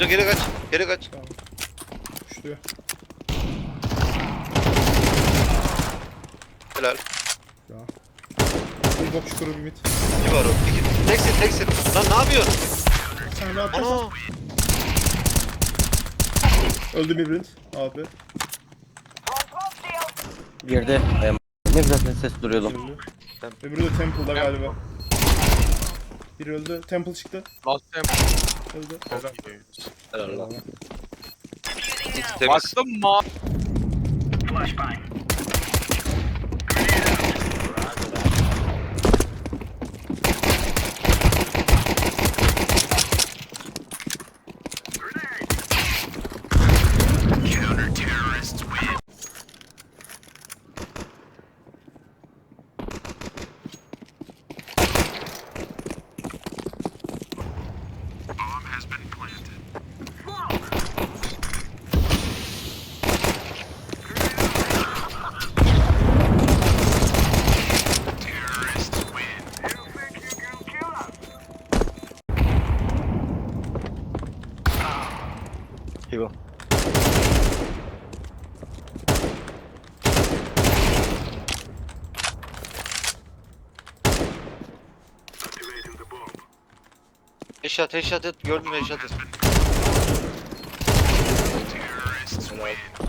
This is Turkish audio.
Dur geri kaç. Geri kaç. Tamam. Düştü. Helal. Ya. Bir bok çukuru bir mit. İki var o. İki. Teksin teksin. Lan ne yapıyorsun? Sen ne yapacaksın? Ana. Öldü bir print. Abi. Girdi. Ne güzel ses duruyordum. Öbürü de Temple'da galiba. Biri öldü. Temple çıktı. Last time. Öldü. Helal lan. Eyvallah. Temiz. Baktım ma. Hivo. Eşat eşat et. Gördüm eşat et. Helal.